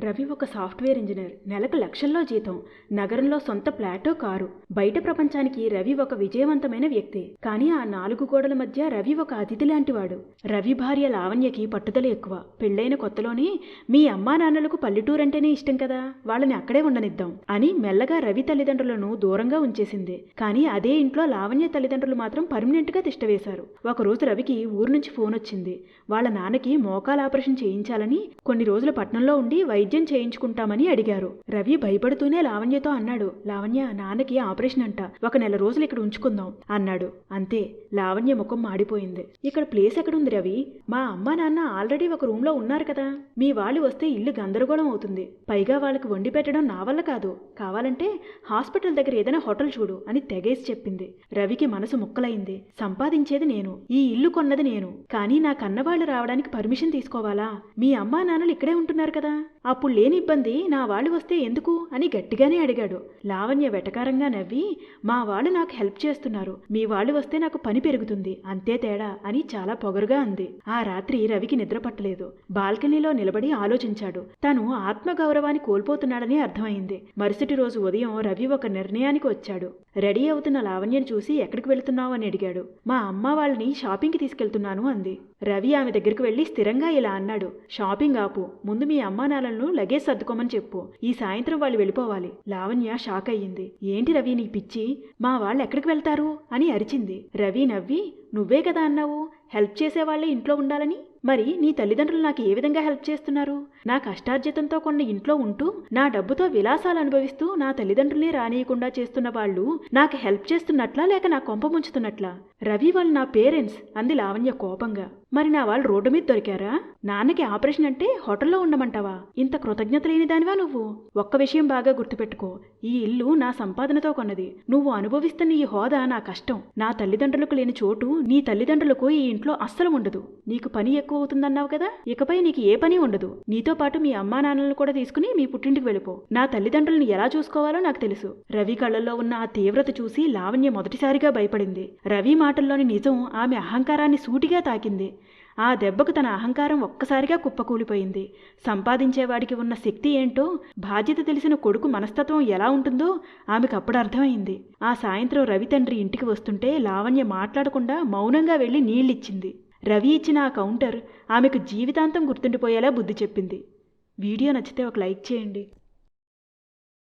రవి ఒక software engineer. నెలకు లక్షల్లో జీతం. నగరంలో సొంత ప్లాటో కారు. బయట ప్రపంచానికి రవి ఒక విజయవంతమైన వ్యక్తి. కానీ ఆ నాలుగు గోడల మధ్య రవి ఒక అతిథి లాంటివాడు. రవి భార్య లావణ్యకి పట్టుదల ఎక్కువ. పెళ్ళైన కొత్తలోనే మీ అమ్మా నాన్నలకు పల్లెటూరంటేనే ఇష్టం కదా? వాళ్ళని అక్కడే ఉండనిద్దాం అని మెల్లగా రవి తల్లిదండ్రులను దూరంగా ఉంచేసింది. కానీ అదే ఇంట్లో లావణ్య తల్లిదండ్రులు మాత్రం పర్మనెంట్గా తిష్టవేశారు ఒకరోజు రవికి ఊరు నుంచి ఫోన్ వచ్చింది. వాళ్ళ నాన్నకి మోకాల ఆపరేషన్ చేయించాలని కొన్ని రోజులు పట్నంలో ఉండి వైద్యం చేయించుకుంటామని అడిగారు. రవి భయపడుతూనే లావణ్యతో అన్నాడు. లావణ్య నాన్నకి ఆపరేషన్ అంట. ఒక నెల రోజులు ఇక్కడ ఉంచుకుందాం అన్నాడు. అంతే లావణ్య ముఖం మాడిపోయింది. ఇక్కడ ప్లేస్ ఎక్కడుంది రవి? మా అమ్మ నాన్న ఆల్రెడీ ఒక రూమ్లో ఉన్నారు కదా. మీ వాళ్ళు వస్తే ఇల్లు గందరగోళం అవుతుంది. పైగా వాళ్ళకి వండి పెట్టడం నా వల్ల కాదు. కావాలంటే హాస్పిటల్ దగ్గర ఏదైనా హోటల్ చూడు అని తెగేసి చెప్పింది. రవికి మనసు ముక్కలైంది. సంపాదించేది నేను. ఈ ఇల్లు కొన్నది నేను. కానీ నా కన్నవాళ్ళు రావడానికి పర్మిషన్ తీసుకోవాలా? మీ అమ్మా నాన్నలు ఇక్కడే ఉంటున్నారు కదా. అప్పుడు లేని ఇబ్బంది నా వాళ్ళు వస్తే ఎందుకు అని గట్టిగానే అడిగాడు. లావణ్య వెటకారంగా నవ్వి మా వాళ్ళు నాకు హెల్ప్ చేస్తున్నారు. మీ వాళ్ళు వస్తే నాకు పని పెరుగుతుంది. అంతే తేడా అని చాలా పొగరుగా అంది. ఆ రాత్రి రవికి నిద్ర పట్టలేదు. బాల్కనీలో నిలబడి ఆలోచించాడు. తను ఆత్మగౌరవాన్ని కోల్పోతున్నాడని అర్థమైంది. మరుసటి రోజు ఉదయం రవి ఒక నిర్ణయానికి వచ్చాడు. రెడీ అవుతున్న లావణ్యను చూసి ఎక్కడికి వెళుతున్నావు? అని అడిగాడు. మా అమ్మ వాళ్ళని షాపింగ్కి తీసుకెళ్తున్నాను అంది. రవి ఆమె దగ్గరికి వెళ్ళి స్థిరంగా ఇలా అన్నాడు. షాపింగ్ ఆపు. ముందు మీ అమ్మా లగేజ్ సర్దుకోమని చెప్పు. ఈ సాయంత్రం వాళ్ళు వెళ్ళిపోవాలి. లావణ్య షాక్ అయ్యింది. ఏంటి రవి నీ పిచ్చి? మా వాళ్ళు ఎక్కడికి వెళ్తారు? అని అరిచింది. రవి నవ్వి నువ్వే కదా అన్నావు? హెల్ప్ చేసేవాళ్ళే ఇంట్లో ఉండాలని? మరి నీ తల్లిదండ్రులు నాకు ఏ విధంగా హెల్ప్ చేస్తున్నారు? నా కష్టార్జితంతో కొన్న ఇంట్లో ఉంటూ నా డబ్బుతో విలాసాలు అనుభవిస్తూ నా తల్లిదండ్రుల్ని రానియకుండా చేస్తున్న వాళ్ళు నాకు హెల్ప్ చేస్తున్నట్లా లేక నా కొంప ముంచుతున్నట్లా? రవి వాళ్ళు నా పేరెంట్స్ అంది లావణ్య కోపంగా. మరి నా వాళ్ళు రోడ్డు మీద దొరికారా? నాన్నకి ఆపరేషన్ అంటే హోటల్లో ఉండమంటావా? ఇంత కృతజ్ఞత లేని దానివా నువ్వు? ఒక్క విషయం బాగా గుర్తుపెట్టుకో. ఈ ఇల్లు నా సంపాదనతో కొన్నది. నువ్వు అనుభవిస్తున్న ఈ హోదా నా కష్టం. నా తల్లిదండ్రులకు లేని చోటు నీ తల్లిదండ్రులకు ఈ ఇంట్లో అస్సలు ఉండదు. నీకు పని ఎక్కువ అవుతుందన్నావు కదా? ఇకపై నీకు ఏ పని ఉండదు. నీతో పాటు మీ అమ్మా నాన్నలను కూడా తీసుకుని మీ పుట్టింటికి వెళ్ళిపో. నా తల్లిదండ్రులను ఎలా చూసుకోవాలో నాకు తెలుసు. రవి కళ్ళల్లో ఉన్న ఆ తీవ్రత చూసి లావణ్య మొదటిసారిగా భయపడింది. రవి మాటల్లోని నిజం ఆమె అహంకారాన్ని సూటిగా తాకింది. ఆ దెబ్బకు తన అహంకారం ఒక్కసారిగా కుప్పకూలిపోయింది. సంపాదించేవాడికి ఉన్న శక్తి ఏంటో బాధ్యత తెలిసిన కొడుకు మనస్తత్వం ఎలా ఉంటుందో ఆమెకు అప్పుడు అర్థమైంది. ఆ సాయంత్రం రవి తండ్రి ఇంటికి వస్తుంటే లావణ్య మాట్లాడకుండా మౌనంగా వెళ్ళి నీళ్ళిచ్చింది. రవి ఇచ్చిన ఆ కౌంటర్ ఆమెకు జీవితాంతం గుర్తుండిపోయేలా బుద్ధి చెప్పింది. వీడియో నచ్చితే ఒక లైక్ చేయండి.